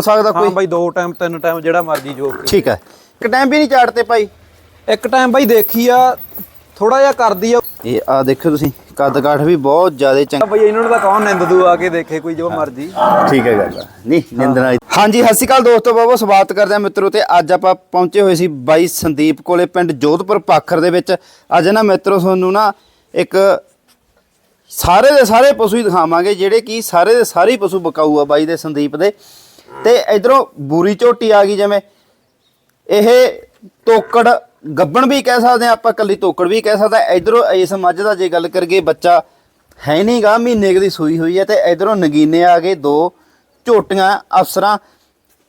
ਸਕਦਾ ਹਾਂ ਕੋਈ ਬਾਈ ਦੋ ਟਾਈਮ ਤਿੰਨ ਟਾਈਮ ਜਿਹੜਾ ਮਰਜ਼ੀ ਜੋ ਠੀਕ ਹੈ। ਇੱਕ ਟਾਈਮ ਵੀ ਨਹੀਂ ਚਾੜਤੇ ਭਾਈ। ਇੱਕ ਟਾਈਮ ਬਾਈ ਦੇਖੀ ਆ ਥੋੜਾ ਜਿਹਾ ਕਰਦੀ ਆ। ਇਹ ਆ ਦੇਖੋ ਤੁਸੀਂ ਕੱਦ ਕਾਠ ਵੀ ਬਹੁਤ ਜ਼ਿਆਦਾ ਚੰਗਾ। ਬਾਈ ਇਹਨਾਂ ਨੂੰ ਤਾਂ ਕੌਣ ਨਿੰਦ ਦੂ ਆ ਕੇ ਦੇਖੇ ਕੋਈ ਜੋ ਮਰਜ਼ੀ। ਠੀਕ ਹੈ ਗੱਲ ਨਹੀਂ ਨਿੰਦਣਾ ਹਾਂਜੀ ਸਤਿ ਸ਼੍ਰੀ ਅਕਾਲ ਦੋਸਤੋ ਬਾਬੋ ਸਵਾਗਤ ਕਰਦੇ ਆ ਮਿੱਤਰੋ ਤੇ ਅੱਜ ਆਪਾਂ ਪਹੁੰਚੇ ਹੋਏ ਸੀ ਬਾਈ ਸੰਦੀਪ ਕੋਲੇ ਪਿੰਡ ਜੋਧਪੁਰ ਪਾਖਰ ਦੇ ਵਿੱਚ। ਅੱਜ ਨਾ ਮਿੱਤਰੋ ਤੁਹਾਨੂੰ ਨਾ ਇੱਕ ਸਾਰੇ ਦੇ ਸਾਰੇ ਪਸ਼ੂ ਹੀ ਦਿਖਾਵਾਂਗੇ ਜਿਹੜੇ ਕਿ ਸਾਰੇ ਦੇ ਸਾਰੇ ਪਸ਼ੂ ਬਕਾਊ ਆ ਬਾਈ ਦੇ ਸੰਦੀਪ ਦੇ। ਤੇ ਇਧਰੋਂ ਬੂਰੀ ਝੋਟੀ ਆ ਗਈ ਜਿਵੇਂ। ਇਹ ਤੋਕੜ ਗੱਬਣ ਵੀ ਕਹਿ ਸਕਦੇ ਆ ਆਪਾਂ, ਕੱਲੀ ਤੋਕੜ ਵੀ ਕਹਿ ਸਕਦਾ। ਇਧਰੋਂ ਇਸ ਮੱਝ ਦਾ ਜੇ ਗੱਲ ਕਰੀਏ, ਬੱਚਾ ਹੈ ਨਹੀਂਗਾ, ਮਹੀਨੇ ਦੀ ਸੂਈ ਹੋਈ ਹੈ ਤੇ ਇਧਰੋਂ ਨਗੀਨੇ ਆ ਗਏ ਦੋ ਝੋਟੀਆਂ ਅਫਸਰਾਂ।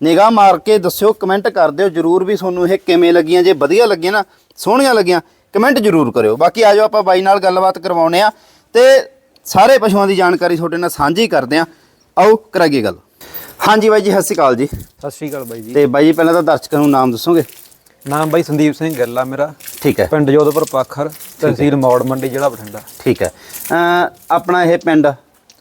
ਨਿਗਾਹ ਮਾਰ ਕੇ ਦੱਸਿਓ, ਕਮੈਂਟ ਕਰ ਦਿਓ। ਜਰੂਰ ਵੀ ਤੁਹਾਨੂੰ ਇਹ ਕਿਵੇਂ ਲੱਗੀਆਂ, ਜੇ ਵਧੀਆ ਲੱਗੀਆਂ ਨਾ, ਸੋਹਣੀਆਂ ਲੱਗੀਆਂ, ਕਮੈਂਟ ਜਰੂਰ ਕਰਿਓ। ਬਾਕੀ ਆਜੋ ਆਪਾਂ ਬਾਈ ਨਾਲ ਗੱਲਬਾਤ ਕਰਵਾਉਣੇ ਆ ਤੇ ਸਾਰੇ ਪਸ਼ੂਆਂ ਦੀ ਜਾਣਕਾਰੀ ਤੁਹਾਡੇ ਨਾਲ ਸਾਂਝੀ ਕਰਦੇ ਆ ਆਓ ਕਰਾਂਗੇ ਗੱਲ। ਹਾਂਜੀ ਬਾਈ ਜੀ ਸਤਿ ਸ਼੍ਰੀ ਅਕਾਲ ਜੀ। ਸਤਿ ਸ਼੍ਰੀ ਅਕਾਲ ਬਾਈ ਜੀ। ਤੇ ਬਾਈ ਜੀ ਪਹਿਲਾਂ ਤਾਂ ਦਰਸ਼ਕਾਂ ਨੂੰ ਨਾਮ ਦੱਸੋਗੇ? ਨਾਮ ਬਾਈ ਸੰਦੀਪ ਸਿੰਘ ਗਿੱਲ ਮੇਰਾ। ਠੀਕ ਹੈ। ਪਿੰਡ ਜੋਧਪੁਰ ਪਾਖਰ ਤਹਿਸੀਲ ਮੌੜ ਮੰਡੀ ਜ਼ਿਲ੍ਹਾ ਬਠਿੰਡਾ। ਠੀਕ ਹੈ। ਆਪਣਾ ਇਹ ਪਿੰਡ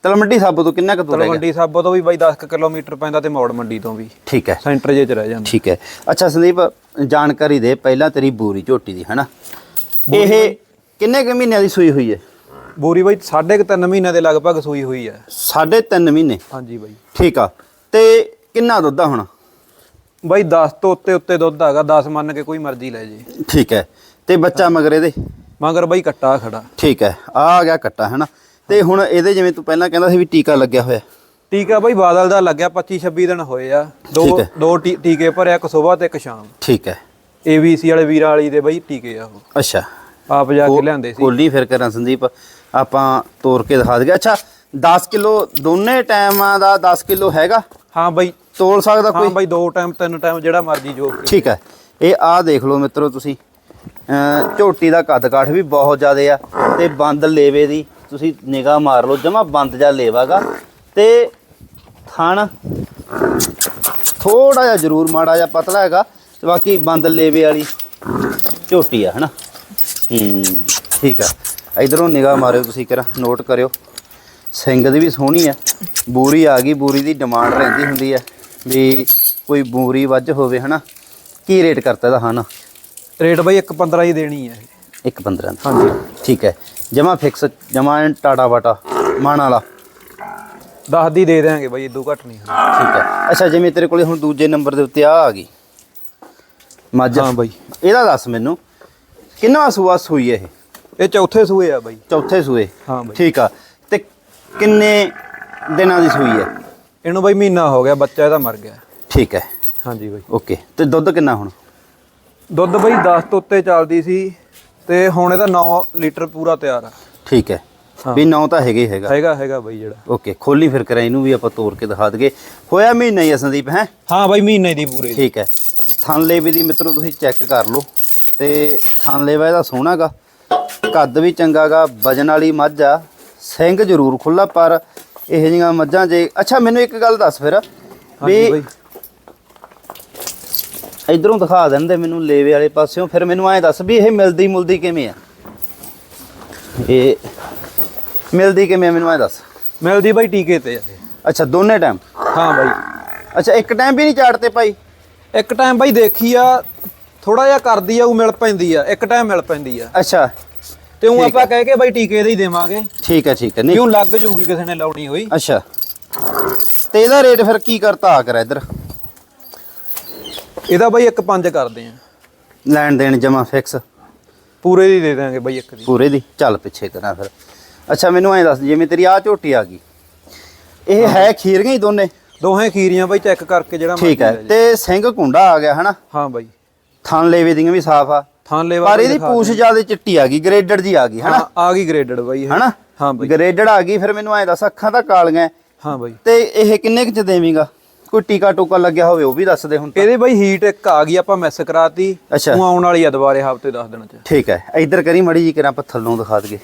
ਤਲਮੰਡੀ ਸਾਬੋ ਤੋਂ ਕਿੰਨਾ ਕੁ ਦੂਰ ਹੈਗਾ? ਤਲਵੰਡੀ ਸਾਬੋ ਤੋਂ ਵੀ ਬਾਈ 10 ਕੁ ਕਿਲੋਮੀਟਰ ਪੈਂਦਾ ਤੇ ਮੌੜ ਮੰਡੀ ਤੋਂ ਵੀ। ਠੀਕ ਹੈ। ਸੈਂਟਰ ਜੇ ਚ ਰਹਿ ਜਾਂਦਾ। ਠੀਕ ਹੈ। ਅੱਛਾ ਸੰਦੀਪ ਜਾਣਕਾਰੀ ਦੇ ਪਹਿਲਾਂ ਤੇਰੀ ਬੂਰੀ ਝੋਟੀ ਦੀ ਹਨਾ? ਇਹ ਕਿੰਨੇ ਕੁ ਮਹੀਨਿਆਂ ਦੀ ਸੂਈ ਹੋਈ ਹੈ? ਬੋਰੀ ਬਾਈ ਸਾਢੇ ਕੁ ਤਿੰਨ ਮਹੀਨਿਆਂ ਦੇ ਲਗਭਗ ਸੂਈ ਹੋਈ ਹੈ। ਸਾਢੇ ਤਿੰਨ ਮਹੀਨੇ? ਹਾਂਜੀ ਬਾਈ। ਠੀਕ ਆ। ਤੇ ਕਿੰਨਾ ਦੁੱਧ ਆ ਹੁਣ? ਬਾਈ 10 ਤੋਂ ਉੱਤੇ ਉੱਤੇ ਦੁੱਧ ਹੈਗਾ 10 ਮੰਨ ਕੇ ਕੋਈ ਮਰਜ਼ੀ ਲੈ ਜੇ। ਠੀਕ ਹੈ। ਤੇ ਬੱਚਾ ਮਗਰ ਇਹਦੇ? ਮਗਰ ਬਾਈ ਕੱਟਾ ਖੜਾ। ਠੀਕ ਹੈ ਆ ਆ ਗਿਆ ਕੱਟਾ ਹਨਾ ਤੇ ਹੁਣ ਇਹਦੇ ਜਿਵੇਂ ਤੂੰ ਪਹਿਲਾਂ ਕਹਿੰਦਾ ਸੀ ਵੀ ਟੀਕਾ ਲੱਗਿਆ ਹੋਇਆ। ਟੀਕਾ ਬਾਈ ਬਾਦਲ ਦਾ ਲੱਗਿਆ 25 26 ਦਿਨ ਹੋਏ ਆ। ਦੋ ਠੀਕ ਹੈ। ਦੋ ਟੀ- ਟੀਕੇ ਭਰਿਆ ਇੱਕ ਸਵੇਰ ਤੇ ਇੱਕ ਸ਼ਾਮ। ਠੀਕ ਹੈ। ਏਬੀਸੀ ਵਾਲੇ ਵੀਰਾਂ ਵਾਲੀ ਦੇ ਬਾਈ ਟੀਕੇ ਆ ਉਹ। ਅੱਛਾ। ਆਪ ਜਾ ਕੇ ਲਿਆਂਦੇ ਸੀ। ਕੋਲੀ ਫਿਰ ਕਰਾਂ ਸੰਦੀਪ ਆਪਾਂ ਤੋੜ ਕੇ ਦਿਖਾ ਦਈਏ। ਅੱਛਾ 10 ਕਿਲੋ ਦੋਨੇ ਟਾਈਮਾਂ ਦਾ 10 ਕਿਲੋ ਹੈਗਾ? ਹਾਂ ਬਾਈ। ਤੋਲ ਸਕਦਾ ਹਾਂ ਕੋਈ? ਬਾਈ ਦੋ ਟਾਈਮ ਤਿੰਨ ਟਾਈਮ ਜਿਹੜਾ ਮਰਜ਼ੀ ਜੋ ਠੀਕ ਹੈ। ਇਹ ਆਹ ਦੇਖ ਲਓ ਮਿੱਤਰੋ ਤੁਸੀਂ। ਝੋਟੀ ਦਾ ਕੱਦ ਕਾਠ ਵੀ ਬਹੁਤ ਜ਼ਿਆਦਾ ਆ ਤੇ ਬੰਦ ਲੇਵੇ ਦੀ ਤੁਸੀਂ ਨਿਗਾਹ ਮਾਰ ਲਓ ਜਮਾ ਬੰਦ ਜਾ ਲੇਵਾਗਾ ਤੇ ਥਣ ਥੋੜਾ ਜਿਹਾ ਜ਼ਰੂਰ ਮਾੜਾ ਜਿਹਾ ਪਤਲਾ ਹੈਗਾ। ਤੇ ਬਾਕੀ ਬੰਦ ਲੇਵੇ ਵਾਲੀ ਝੋਟੀ ਆ ਹਨਾ? ਹੂੰ ਠੀਕ ਆ। ਇਧਰੋਂ ਨਿਗਾਹ ਮਾਰਿਓ ਤੁਸੀਂ ਕਰਾ ਨੋਟ ਕਰਿਓ। ਸਿੰਘ ਦੀ ਵੀ ਸੋਹਣੀ ਆ। ਬੂਰੀ ਆ ਗਈ ਬੂਰੀ ਦੀ ਡਿਮਾਂਡ ਰਹਿੰਦੀ ਹੁੰਦੀ ਆ ਵੀ ਕੋਈ ਬੂਰੀ ਵੱਜ ਹੋਵੇ ਹਨਾ। ਕੀ ਰੇਟ ਕਰਤਾ ਇਹਦਾ ਹਨਾ? ਰੇਟ ਬਾਈ 1.15 ਹੀ ਦੇਣੀ ਹੈ ਇੱਕ 15 ਹਾਂਜੀ। ਠੀਕ ਹੈ। ਜਮਾ ਫਿਕਸ ਜਮਾ ਟਾਟਾ ਬਾਟਾ ਮਾਣ ਵਾਲਾ। 10 ਦੀ ਦੇ ਦੇਾਂਗੇ ਬਾਈ ਇਦੋਂ ਘੱਟ ਨਹੀਂ ਠੀਕ ਹੈ। ਅੱਛਾ ਜਿਵੇਂ ਤੇਰੇ ਕੋਲੇ ਹੁਣ ਦੂਜੇ ਨੰਬਰ ਦੇ ਉੱਤੇ ਆ ਆ ਗਈ। ਮੱਝ। ਹਾਂ ਬਾਈ। ਇਹਦਾ ਦੱਸ ਮੈਨੂੰ ਕਿੰਨਾ ਸੂਆ ਸੂਈ ਇਹ? ਇਹ ਚੌਥੇ ਸੂਏ ਆ ਬਾਈ। ਚੌਥੇ ਸੂਏ। ਹਾਂ ਬਾਈ। ਠੀਕ ਆ। ਕਿੰਨੇ ਦਿਨਾਂ ਦੀ ਸੂਈ ਹੈ? ਇਹਨੂੰ ਬਾਈ ਮਹੀਨਾ ਹੋ ਗਿਆ ਬੱਚਾ ਇਹਦਾ ਮਰ ਗਿਆ। ਠੀਕ ਹੈ। ਹਾਂਜੀ ਬਾਈ। ਓਕੇ ਤੇ ਦੁੱਧ ਕਿੰਨਾ ਹੁਣ? ਦੁੱਧ ਬਾਈ 10 ਤੋਂ ਉੱਤੇ ਚੱਲਦੀ ਸੀ ਤੇ ਹੁਣ ਇਹਦਾ 9 ਲੀਟਰ ਪੂਰਾ ਤਿਆਰ ਆ। ਠੀਕ ਹੈ। ਵੀ ਨੌ ਤਾਂ ਹੈਗੇ ਹੈਗਾ। ਹੈਗਾ ਹੈਗਾ ਬਾਈ ਜਿਹੜਾ। ਓਕੇ ਖੋਲੀ ਫਿਰ ਕਰਾਂ ਇਹਨੂੰ ਵੀ ਆਪਾਂ ਤੋੜ ਕੇ ਦਿਖਾ ਦਈਏ। ਹੋਇਆ ਮਹੀਨਾ ਹੀ ਆ ਸੰਦੀਪ ਹੈ? ਹਾਂ ਬਾਈ ਮਹੀਨੇ ਦੀ ਪੂਰੇ। ਠੀਕ ਹੈ। ਥਣ ਲੇਵੇ ਦੀ ਮਿੱਤਰੋ ਤੁਸੀਂ ਚੈੱਕ ਕਰ ਲਓ। ਤੇ ਥਣ ਲੇਵਾ ਇਹਦਾ ਸੋਹਣਾਗਾ ਕੱਦ ਵੀ ਚੰਗਾਗਾ ਵਜਨ ਵਾਲੀ ਮੱਝ ਆ। ਸਿੰਘ ਜ਼ਰੂਰ ਖੁੱਲਾ ਪਰ ਇਹ ਜਿਹੀਆਂ ਮੱਝਾਂ ਜੇ ਅੱਛਾ ਮੈਨੂੰ ਇੱਕ ਗੱਲ ਦੱਸ ਫਿਰ ਵੀ ਇਧਰੋਂ ਦਿਖਾ ਦਿੰਦੇ ਮੈਨੂੰ ਲੇਵੇ ਵਾਲੇ ਪਾਸਿਓਂ ਫਿਰ ਮੈਨੂੰ ਐਂ ਦੱਸ ਵੀ ਇਹ ਮਿਲਦੀ ਮੁਲਦੀ ਕਿਵੇਂ ਆ? ਇਹ ਮਿਲਦੀ ਕਿਵੇਂ ਆ ਮੈਨੂੰ ਐਂ ਦੱਸ। ਮਿਲਦੀ ਬਾਈ ਟੀਕੇ ਤੇ ਆ ਇਹ। ਅੱਛਾ ਦੋਨੇ ਟਾਈਮ? ਹਾਂ ਬਾਈ। ਅੱਛਾ ਇੱਕ ਟਾਈਮ ਵੀ ਨਹੀਂ ਚਾੜਤੇ ਭਾਈ ਇੱਕ ਟਾਈਮ ਬਾਈ ਦੇਖੀ ਆ ਥੋੜਾ ਜਿਹਾ ਕਰਦੀ ਆ ਉਹ ਮਿਲ ਪੈਂਦੀ ਆ। ਇੱਕ ਟਾਈਮ ਮਿਲ ਪੈਂਦੀ ਆ। ਅੱਛਾ। ਤੇ ਉਹ ਆਪਾਂ ਕਹਿ ਕੇ ਬਾਈ ਟੀਕੇ ਦੇ ਹੀ ਦੇਵਾਂਗੇ। ਠੀਕ ਹੈ ਠੀਕ ਹੈ। ਨਹੀਂ। ਕਿਉਂ ਲੱਗ ਜੂਗੀ ਕਿਸੇ ਨੇ ਲਾਉਣੀ ਹੋਈ? ਅੱਛਾ। ਤੇ ਇਹਦਾ ਰੇਟ ਫਿਰ ਕੀ ਕਰਤਾ ਆ ਕਰ ਇੱਧਰ? ਇਹਦਾ ਬਾਈ ਇੱਕ ਪੰਜ ਕਰਦੇ ਆ। ਲੈਣ ਦੇਣ ਜਮਾ ਫਿਕਸ ਪੂਰੇ ਦੀ ਦੇ ਦਾਂਗੇ ਬਾਈ ਇੱਕ ਦੀ। ਪੂਰੇ ਦੀ? ਚੱਲ ਪਿੱਛੇ ਕਰਾਂ ਫਿਰ। ਅੱਛਾ ਮੈਨੂੰ ਐਂ ਦੱਸ ਜਿਵੇਂ ਤੇਰੀ ਆ ਝੋਟੀ ਆ ਗਈ ਇਹ ਹੈ। ਖੀਰੀਆਂ ਹੀ ਦੋਨੇ? ਦੋਹੇ ਖੀਰੀਆਂ ਬਾਈ ਚੈੱਕ ਕਰਕੇ ਜਿਹੜਾ ਠੀਕ ਹੈ। ਤੇ ਸਿੰਘ ਕੁੰਡਾ ਆ ਗਿਆ ਹਨਾ? ਹਾਂ ਬਾਈ। ਥਣ ਲੇਵੇ ਦੀਆਂ ਵੀ ਸਾਫ਼ ਆ। ਥਾਂ ਲੈਵਾ ਪਰ ਇਹਦੀ ਪੂਛ। ਜ਼ਿਆਦਾ ਚਿੱਟੀ ਆ ਗਈ ਗ੍ਰੇਡਡ ਜੀ ਆ ਗਈ ਹਨਾ? ਆ ਗਈ ਗ੍ਰੇਡਡ ਬਾਈ ਹਨਾ? ਹਾਂ ਬਾਈ। ਗ੍ਰੇਡਡ ਆ ਗਈ ਫਿਰ ਮੈਨੂੰ ਐਂ ਦੱਸ ਅੱਖਾਂ ਤਾਂ ਕਾਲੀਆਂ ਹੈ। ਬਾਈ। ਤੇ ਇਹ ਕਿੰਨੇ ਕੁ ਚ ਦੇਵੀਂਗਾ? ਕੋਈ ਟੀਕਾ ਟੂਕਾ ਲੱਗਿਆ ਹੋਵੇ ਉਹ ਵੀ ਦੱਸ ਦੇ ਹੁਣ ਤਾਂ। ਇਹਦੇ ਬਾਈ ਹੀਟ ਇੱਕ ਆ ਗਈ ਆਪਾਂ ਮਿਸ ਕਰਾਤੀ। ਉਹ ਆਉਣ ਵਾਲੀ ਆ ਦੁਬਾਰੇ ਹਫ਼ਤੇ 10 ਦਿਨਾਂ ਚ। ਠੀਕ ਹੈ ਇੱਧਰ ਕਰੀ ਮੜੀ ਜੀ ਕਿਰਾਂ ਆਪਾਂ ਥੱਲੋਂ ਦਿਖਾ ਦਈਏ।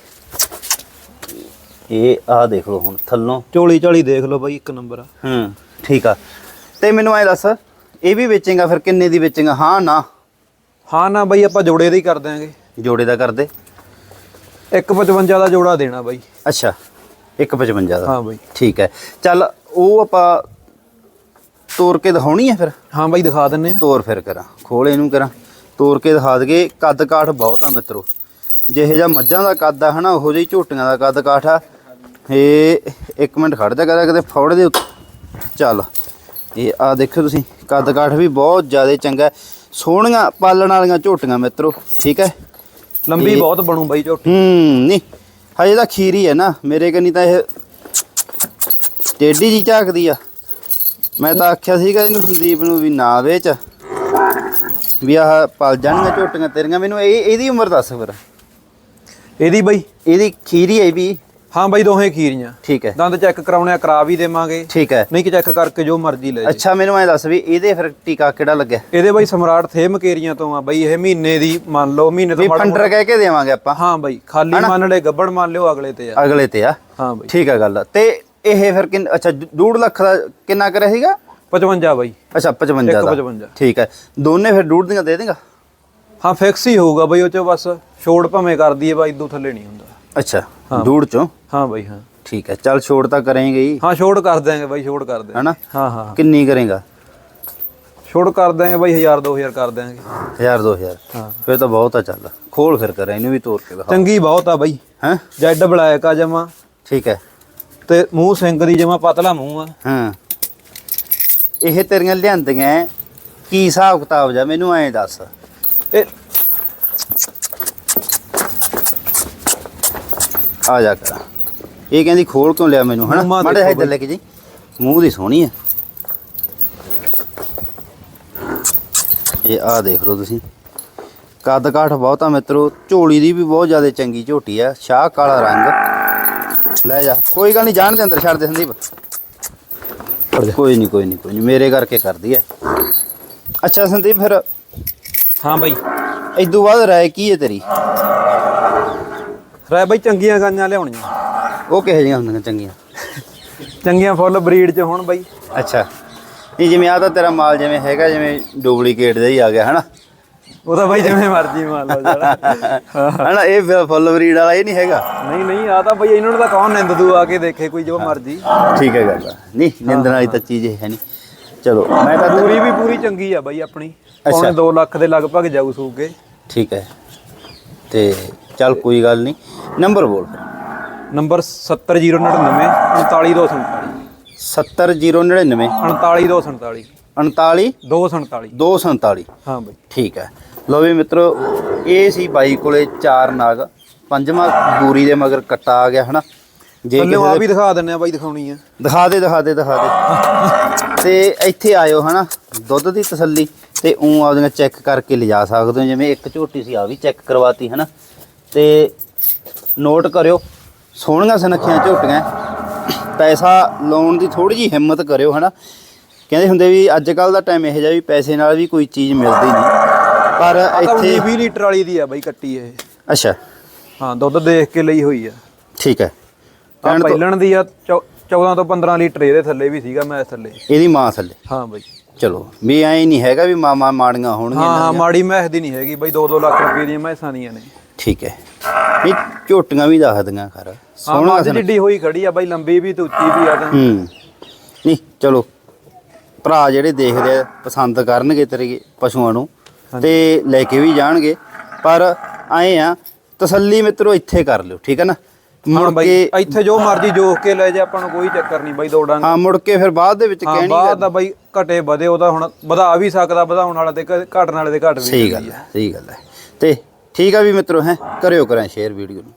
ਇਹ ਆਹ ਦੇਖ ਲਓ ਹੁਣ ਥੱਲੋਂ। ਚੋਲੀ ਚਾਲੀ ਦੇਖ ਲਓ ਬਾਈ ਇੱਕ ਨੰਬਰ ਆ। ਹੂੰ ਠੀਕ ਆ। ਤੇ ਮੈਨੂੰ ਐ ਦੱਸ ਇਹ ਵੀ ਵੇਚੇਗਾ ਫਿਰ ਕਿੰਨੇ ਦੀ ਵੇਚੇਗਾ? ਹਾਂ ਨਾ। ਹਾਂ ਨਾ ਬਾਈ ਆਪਾਂ ਜੋੜੇ ਦੇ ਹੀ ਕਰ ਦਿਆਂਗੇ। ਜੋੜੇ ਦਾ ਕਰਦੇ? 155 ਦਾ ਜੋੜਾ ਦੇਣਾ ਬਾਈ। ਅੱਛਾ 155 ਦਾ। ਹਾਂ ਬਾਈ। ਠੀਕ ਹੈ। ਚੱਲ ਉਹ ਆਪਾਂ ਤੋੜ ਕੇ ਦਿਖਾਉਣੀ ਹੈ ਫਿਰ? ਹਾਂ ਬਾਈ ਦਿਖਾ ਦਿੰਨੇ ਆ। ਤੋਰ ਫਿਰ ਕਰਾਂ। ਖੋਲ ਇਹਨੂੰ ਕਰਾਂ। ਤੋਰ ਕੇ ਦਿਖਾ ਦਗੇ ਕੱਦ ਕਾਠ ਬਹੁਤ ਆ ਮਿੱਤਰੋ। ਜਿਹੇ ਜਿਹਾ ਮੱਝਾਂ ਦਾ ਕੱਦ ਆ ਹਨਾ ਉਹੋ ਜਿਹੀ ਝੋਟੀਆਂ ਦਾ ਕੱਦ ਕਾਠ ਆ। ਇਹ ਇੱਕ ਮਿੰਟ ਖੜ ਜਾ ਕਰਾ ਕਿਤੇ ਫੌੜ ਦੇ ਉੱਤੇ। ਚੱਲ ਇਹ ਆ ਦੇਖੋ ਤੁਸੀਂ ਕੱਦ ਕਾਠ ਵੀ ਬਹੁਤ ਜ਼ਿਆਦਾ ਚੰਗਾ। ਸੋਹਣੀਆਂ ਪਾਲਣ ਵਾਲੀਆਂ ਝੋਟੀਆਂ ਮਿੱਤਰੋ ਠੀਕ ਹੈ? ਲੰਬੀ ਬਹੁਤ ਬਣੂ ਬਾਈ ਝੋਟੀ। ਹੂੰ ਨਹੀਂ ਹਜੇ ਤਾਂ ਖੀਰੀ ਹੈ ਨਾ ਮੇਰੇ ਕੰਨੀ ਤਾਂ ਇਹ ਟੇਢੀ ਜੀ ਝਾਕਦੀ ਆ। ਮੈਂ ਤਾਂ ਆਖਿਆ ਸੀਗਾ ਇਹਨੂੰ ਸੰਦੀਪ ਨੂੰ ਵੀ ਨਾ ਵੇਚ ਵੀ ਆਹ ਪਲ ਜਾਣਗੀਆਂ ਝੋਟੀਆਂ ਤੇਰੀਆਂ ਮੈਨੂੰ ਇਹ ਇਹਦੀ ਉਮਰ ਦੱਸ ਫਿਰ। ਇਹਦੀ ਬਾਈ? ਇਹਦੀ ਖੀਰੀ ਹੈ ਵੀ। ਹਾਂ ਬਾਈ ਦੋਹੇ ਖੀਰੀਆਂ ਠੀਕ ਹੈ। ਦੰਦ ਚੈੱਕ ਕਰਾਉਣੇ ਆ ਕਰਾ ਵੀ ਦੇਵਾਂਗੇ। ਠੀਕ ਹੈ। ਨਹੀਂ ਕਿ ਚੈੱਕ ਕਰਕੇ ਜੋ ਮਰਜ਼ੀ ਲੈ ਜੀ। ਅੱਛਾ ਮੈਨੂੰ ਐ ਦੱਸ ਵੀ ਇਹਦੇ ਫਿਰ ਟੀਕਾ ਕਿਹੜਾ ਲੱਗਿਆ? ਇਹਦੇ ਬਾਈ ਸਮਰਾਟ ਥੇ ਮਕੇਰੀਆਂ ਤੋਂ ਆ ਬਾਈ ਇਹ ਮਹੀਨੇ ਦੀ ਮੰਨ ਲਓ ਮਹੀਨੇ ਤੋਂ ਵੀ ਫੰਡਰ ਕਹਿ ਕੇ ਦੇਵਾਂਗੇ ਆਪਾਂ। ਹਾਂ ਬਾਈ ਖਾਲੀ ਮੰਨ ਲੈ ਗੱਬੜ ਮੰਨ ਲਿਓ ਅਗਲੇ ਤੇ ਆ। ਅਗਲੇ ਤੇ ਆ। ਹਾਂ ਬਾਈ। ਠੀਕ ਹੈ ਗੱਲ ਤੇ ਇਹ ਫਿਰ ਕਿੰਨ ਅੱਛਾ 2.5 ਲੱਖ ਦਾ ਕਿੰਨਾ ਕਰਿਆ ਸੀਗਾ? 55 ਬਾਈ। ਅੱਛਾ 55 ਦਾ। 155 ਠੀਕ ਹੈ। ਦੋਨੇ ਫਿਰ ਡੂਢ ਦੀਆਂ ਦੇ ਦੇਗਾ? ਹਾਂ ਫਿਕਸ ਹੀ ਹੋਊਗਾ ਬਾਈ ਉਹ ਚ ਬਸ। ਛੋੜ ਭਵੇਂ ਕਰਦੀ ਹੈ ਬਾਈ ਇਦੋਂ ਥੱਲੇ ਨਹੀਂ ਹੁੰਦਾ। ਅੱਛਾ। ਡੂਢ ਚੋਂ? ਹਾਂ ਬਾਈ ਹਾਂ। ਠੀਕ ਹੈ ਚੱਲ ਛੋੜ ਤਾਂ ਕਰੇਂਗੇ ਹੀ। ਹਾਂ ਛੋੜ ਕਰ ਦਿਆਂਗੇ ਬਾਈ ਛੋੜ ਕਰ ਦਿਆਂਗੇ। ਹਨਾ? ਹਾਂ ਹਾਂ ਕਿੰਨੀ ਕਰੇਗਾ? ਛੋੜ ਕਰ ਦਿਆਂਗੇ ਬਾਈ 1000 2000 ਕਰ ਦਿਆਂਗੇ। 1000 2000 ਹਾਂ। ਫਿਰ ਤਾਂ ਬਹੁਤ ਆ ਚੱਲ। ਖੋਲ ਫਿਰ ਕਰਾਂ ਇਹਨੂੰ ਵੀ ਤੋੜ ਕੇ ਦਿਖਾ। ਚੰਗੀ ਬਹੁਤ ਆ ਬਾਈ। ਹੈ? ਜੈਡ ਬਲੈਕ ਆ ਜਮਾ। ਠੀਕ ਹੈ। ਤੇ ਮੂੰਹ ਸਿੰਘ ਦੀ ਜਮਾ ਪਤਲਾ ਮੂੰਹ ਆ। ਹਾਂ। ਇਹ ਤੇਰੀਆਂ ਲਿਆਂਦੀਆਂ ਕੀ ਹਿਸਾਬ ਕਿਤਾਬ ਜਾ ਮੈਨੂੰ ਐਂ ਦੱਸ। ਇਹ ਆ ਜਾ ਕਰਾਂ। ਇਹ ਕਹਿੰਦੀ ਖੋਲ ਕਿਉਂ ਲਿਆ ਮੈਨੂੰ ਹਨਾ? ਮਾੜੇ ਦੇਖੋ ਇੱਧਰ ਲੈ ਕੇ ਜੀ ਮੂੰਹ ਦੀ ਸੋਹਣੀ ਹੈ ਇਹ ਆ ਦੇਖ ਲਓ ਤੁਸੀਂ। ਕੱਦ ਕਾਠ ਬਹੁਤ ਮਿੱਤਰੋ ਝੋਲੀ ਦੀ ਵੀ ਬਹੁਤ ਜ਼ਿਆਦਾ ਚੰਗੀ ਝੋਟੀ ਆ। ਸ਼ਾਹ ਕਾਲਾ ਰੰਗ। ਲੈ ਜਾ। ਕੋਈ ਗੱਲ ਨਹੀਂ ਜਾਣ ਦੇ ਅੰਦਰ ਛੱਡ ਦੇ ਸੰਦੀਪ। ਕੋਈ ਨਹੀਂ ਕੋਈ ਨਹੀਂ ਕੋਈ ਨਹੀਂ। ਮੇਰੇ ਕਰਕੇ ਕਰਦੀ ਐ ਅੱਛਾ ਸੰਦੀਪ ਫਿਰ ਹਾਂ ਬਾਈ। ਇਦੋਂ ਬਾਅਦ ਰਾਏ ਕੀ ਹੈ ਤੇਰੀ? ਰਾਏ ਬਾਈ ਚੰਗੀਆਂ ਗਾਂਆਂ ਲਿਆਉਣੀਆਂ। ਉਹ ਕਿਹੋ ਜਿਹੀਆਂ ਹੁੰਦੀਆਂ ਚੰਗੀਆਂ? ਚੰਗੀਆਂ ਫੁੱਲ ਬਰੀਡ ਚ ਹੁਣ ਬਾਈ। ਅੱਛਾ। ਨਹੀਂ ਜਿਵੇਂ ਆ ਤਾਂ ਤੇਰਾ ਮਾਲ ਜਿਵੇਂ ਹੈਗਾ ਜਿਵੇਂ ਡੁਪਲੀਕੇਟ ਜਿਹਾ ਹੀ ਆ ਗਿਆ ਹਨਾ? ਉਹ ਤਾਂ ਬਾਈ ਜਿਵੇਂ ਮਰਜ਼ੀ ਮੰਨ ਲਓ ਜਿਹੜਾ। ਹਨਾ ਇਹ ਫਿਰ ਫੁੱਲ ਬਰੀਡ ਵਾਲਾ ਇਹ ਨਹੀਂ ਹੈਗਾ? ਨਹੀਂ ਨਹੀਂ ਆ ਤਾਂ ਬਾਈ ਇਹਨਾਂ ਨੂੰ ਤਾਂ ਕੌਣ ਨਿੰਦ ਦੂ ਆ ਕੇ ਦੇਖੇ ਕੋਈ ਜੋ ਮਰਜ਼ੀ। ਠੀਕ ਹੈ ਗੱਲ ਨਹੀਂ ਨਿੰਦਣ ਵਾਲੀ ਤਾਂ ਚੀਜ਼ ਹੈ ਨਹੀਂ। ਚਲੋ ਮੈਂ ਤਾਂ ਪੂਰੀ ਵੀ ਪੂਰੀ ਚੰਗੀ ਆ ਬਾਈ ਆਪਣੀ। ਪੌਣੇ 2 ਲੱਖ ਦੇ ਲਗਭਗ ਜਾਊ ਸੂਕੇ। ਠੀਕ ਹੈ। ਤੇ ਚੱਲ ਕੋਈ ਗੱਲ ਨਹੀਂ। ਨੰਬਰ ਬੋਲ ਨੰਬਰ 70099 49247 70099 49247 39 247 247 ਹਾਂ ਬਾਈ। ਠੀਕ ਹੈ। ਲੋ ਵੀ ਮਿੱਤਰੋ ਇਹ ਸੀ ਬਾਈ ਕੋਲੇ ਚਾਰ ਨਾਗ। ਪੰਜਵਾਂ ਬੂਰੀ ਦੇ ਮਗਰ ਕੱਟਾ ਆ ਗਿਆ ਹਨਾ? ਜੇ ਕਿਸੇ ਆ ਵੀ ਦਿਖਾ ਦਿੰਨੇ ਆ ਬਾਈ ਦਿਖਾਉਣੀ ਆ। ਦਿਖਾ ਦੇ ਦਿਖਾ ਦੇ ਦਿਖਾ ਦੇ। ਤੇ ਇੱਥੇ ਆਇਓ ਹਨਾ? ਦੁੱਧ ਦੀ ਤਸੱਲੀ ਤੇ ਉਹ ਆਪਦੀਆਂ ਚੈੱਕ ਕਰਕੇ ਲਿਜਾ ਸਕਦੇ ਹੋ। ਜਿਵੇਂ ਇੱਕ ਝੋਟੀ ਸੀ ਆ ਵੀ ਚੈੱਕ ਕਰਵਾਤੀ ਹਨਾ? ਤੇ ਨੋਟ ਕਰਿਓ ਸੋਹਣੀਆਂ ਸੁਨੱਖੀਆਂ ਝੋਟੀਆਂ ਪੈਸਾ ਲਾਉਣ ਦੀ ਥੋੜੀ ਜੀ ਹਿੰਮਤ ਕਰਿਓ ਹਨਾ? ਕਹਿੰਦੇ ਹੁੰਦੇ ਵੀ ਅੱਜ ਕੱਲ ਦਾ ਟਾਈਮ ਇਹੋ ਜਿਹਾ ਵੀ ਪੈਸੇ ਨਾਲ ਵੀ ਕੋਈ ਚੀਜ਼ ਮਿਲਦੀ ਨਹੀਂ। ਪਰ ਇੱਥੇ 20 ਲੀਟਰ ਵਾਲੀ ਦੀ ਆ ਬਾਈ ਕੱਟੀ ਇਹ। ਅੱਛਾ। ਹਾਂ ਦੁੱਧ ਦੇਖ ਕੇ ਲਈ ਹੋਈ ਆ। ਠੀਕ ਹੈ। ਕਹਿਣ ਤੋਂ ਪਹਿਲਣ ਦੀ ਆ 14 ਤੋਂ 15 ਲੀਟਰ ਇਹਦੇ ਥੱਲੇ ਵੀ ਸੀਗਾ ਮੈਂ ਥੱਲੇ। ਇਹਦੀ ਮਾਂ ਥੱਲੇ। ਹਾਂ ਬਾਈ। ਚਲੋ ਵੀ ਐਂ ਨਹੀਂ ਹੈਗਾ ਵੀ ਮਾਮਾ ਮਾੜੀਆਂ ਹੋਣਗੀਆਂ ਹਾਂ। ਮਾੜੀ ਮੈਸ ਦੀ ਨਹੀਂ ਹੈਗੀ ਬਾਈ 2-2 ਲੱਖ ਰੁਪਏ ਦੀਆਂ ਮੈਸਾਂ ਦੀਆਂ ਨੇ। ਠੀਕ ਹੈ। ਇਹ ਝੋਟੀਆਂ ਵੀ ਦੱਸਦੀਆਂ ਖਰ ਹਾਂ ਸੋਹਣਾ ਮੱਝ ਜਿੱਡੀ ਹੋਈ ਖੜੀ ਆ ਬਾਈ ਲੰਬੀ ਵੀ ਤੇ ਉੱਚੀ ਵੀ ਆ ਤਾਂ। ਹੂੰ। ਨਹੀਂ ਚਲੋ। ਭਰਾ ਜਿਹੜੇ ਦੇਖਦੇ ਆ ਪਸੰਦ ਕਰਨਗੇ ਤੇਰੇ ਪਸ਼ੂਆਂ ਨੂੰ ਤੇ ਲੈ ਕੇ ਵੀ ਜਾਣਗੇ। ਪਰ ਆਏ ਆ ਤਸੱਲੀ ਮਿੱਤਰੋ ਇੱਥੇ ਕਰ ਲਿਓ ਠੀਕ ਹੈ ਨਾ? ਹਾਂ ਮੁੜ ਬਾਈ ਕੇ ਇੱਥੇ ਜੋ ਮਰਜ਼ੀ ਜੋਖ ਕੇ ਲੈ ਜਾ ਆਪਾਂ ਨੂੰ ਕੋਈ ਚੱਕਰ ਨਹੀਂ ਬਾਈ ਦੋ ਡਾਂਗ। ਹਾਂ ਮੁੜ ਕੇ ਫਿਰ ਬਾਅਦ ਦੇ ਵਿੱਚ ਹਾਂ ਕਹਿਣੀ ਬਾਅਦ ਦਾ ਬਾਈ ਘਟੇ ਵਧੇ ਉਹਦਾ ਹੁਣ ਵਧਾ ਵੀ ਸਕਦਾ ਵਧਾਉਣ ਵਾਲਾ ਤੇ ਘ- ਘਟਣ ਵਾਲੇ ਤੇ ਘਟ ਵੀ ਸਹੀ ਗੱਲ ਹੈ ਸਹੀ ਗੱਲ ਹੈ। ਤੇ ਠੀਕ ਆ ਵੀ ਮਿੱਤਰੋ ਹੈ ਕਰਿਓ ਕਰਾਂ ਸ਼ੇਅਰ ਵੀਡੀਓ ਨੂੰ।